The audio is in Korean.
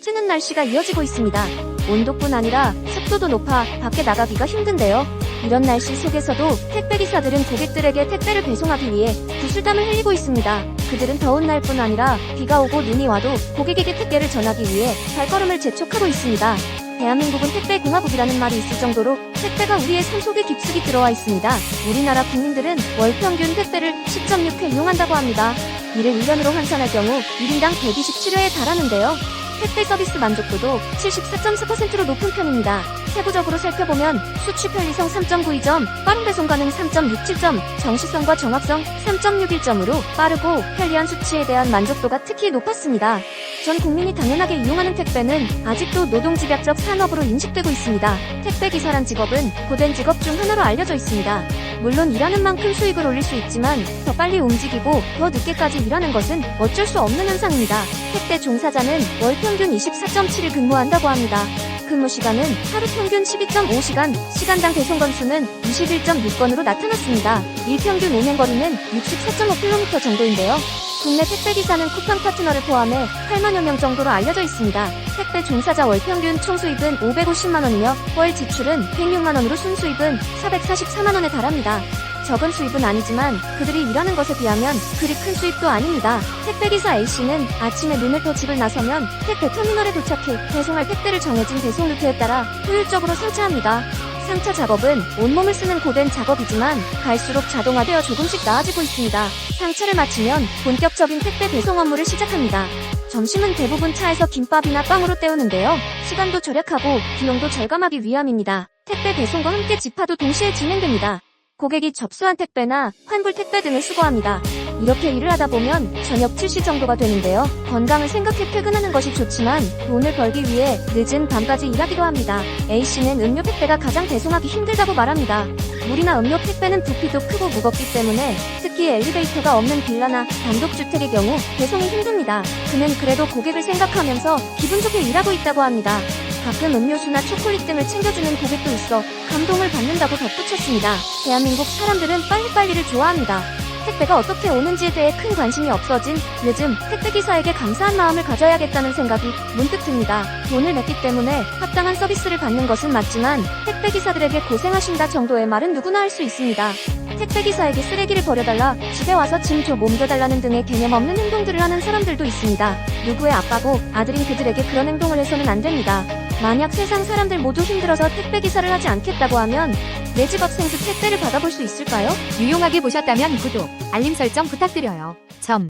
찌는 날씨가 이어지고 있습니다. 온도뿐 아니라 습도도 높아 밖에 나가기가 힘든데요. 이런 날씨 속에서도 택배기사들은 고객들에게 택배를 배송하기 위해 구슬땀을 흘리고 있습니다. 그들은 더운 날뿐 아니라 비가 오고 눈이 와도 고객에게 택배를 전하기 위해 발걸음을 재촉하고 있습니다. 대한민국은 택배공화국이라는 말이 있을 정도로 택배가 우리의 삶 속에 깊숙이 들어와 있습니다. 우리나라 국민들은 월 평균 택배를 10.6회 이용한다고 합니다. 이를 1년으로 환산할 경우 1인당 127회에 달하는데요. 택배 서비스 만족도도 74.4%로 높은 편입니다. 세부적으로 살펴보면 수취 편리성 3.92점, 빠른 배송 가능 3.67점, 정시성과 정확성 3.61점으로 빠르고 편리한 수치에 대한 만족도가 특히 높았습니다. 전 국민이 당연하게 이용하는 택배는 아직도 노동 집약적 산업으로 인식되고 있습니다. 택배 기사란 직업은 고된 직업 중 하나로 알려져 있습니다. 물론 일하는 만큼 수익을 올릴 수 있지만 더 빨리 움직이고 더 늦게까지 일하는 것은 어쩔 수 없는 현상입니다. 택배 종사자는 월 평균 24.7일 근무한다고 합니다. 근무 시간은 하루 평균 12.5시간, 시간당 배송 건수는 21.6건으로 나타났습니다. 일평균 운행 거리는 64.5km 정도인데요. 국내 택배기사는 쿠팡 파트너를 포함해 8만여 명 정도로 알려져 있습니다. 택배 종사자 월 평균 총 수입은 550만 원이며 월 지출은 106만 원으로 순수입은 444만 원에 달합니다. 적은 수입은 아니지만 그들이 일하는 것에 비하면 그리 큰 수입도 아닙니다. 택배기사 A씨는 아침에 눈을 떠 집을 나서면 택배 터미널에 도착해 배송할 택배를 정해진 배송 루트에 따라 효율적으로 상차합니다. 상차 작업은 온몸을 쓰는 고된 작업이지만 갈수록 자동화되어 조금씩 나아지고 있습니다. 상차를 마치면 본격적인 택배 배송 업무를 시작합니다. 점심은 대부분 차에서 김밥이나 빵으로 때우는데요. 시간도 절약하고 비용도 절감하기 위함입니다. 택배 배송과 함께 집하도 동시에 진행됩니다. 고객이 접수한 택배나 환불 택배 등을 수거합니다. 이렇게 일을 하다 보면 저녁 7시 정도가 되는데요. 건강을 생각해 퇴근하는 것이 좋지만 돈을 벌기 위해 늦은 밤까지 일하기도 합니다. A씨는 음료 택배가 가장 배송하기 힘들다고 말합니다. 물이나 음료 택배는 부피도 크고 무겁기 때문에 특히 엘리베이터가 없는 빌라나 단독주택의 경우 배송이 힘듭니다. 그는 그래도 고객을 생각하면서 기분 좋게 일하고 있다고 합니다. 가끔 음료수나 초콜릿 등을 챙겨주는 고객도 있어 감동을 받는다고 덧붙였습니다. 대한민국 사람들은 빨리빨리를 좋아합니다. 택배가 어떻게 오는지에 대해 큰 관심이 없어진 요즘 택배기사에게 감사한 마음을 가져야겠다는 생각이 문득 듭니다. 돈을 냈기 때문에 합당한 서비스를 받는 것은 맞지만 택배기사들에게 고생하신다 정도의 말은 누구나 할 수 있습니다. 택배기사에게 쓰레기를 버려달라, 집에 와서 짐 좀 옮겨달라는 등의 개념 없는 행동들을 하는 사람들도 있습니다. 누구의 아빠고 아들인 그들에게 그런 행동을 해서는 안 됩니다. 만약 세상 사람들 모두 힘들어서 택배 기사를 하지 않겠다고 하면 내 집 앞 생수 택배를 받아볼 수 있을까요? 유용하게 보셨다면 구독, 알림 설정 부탁드려요. 점.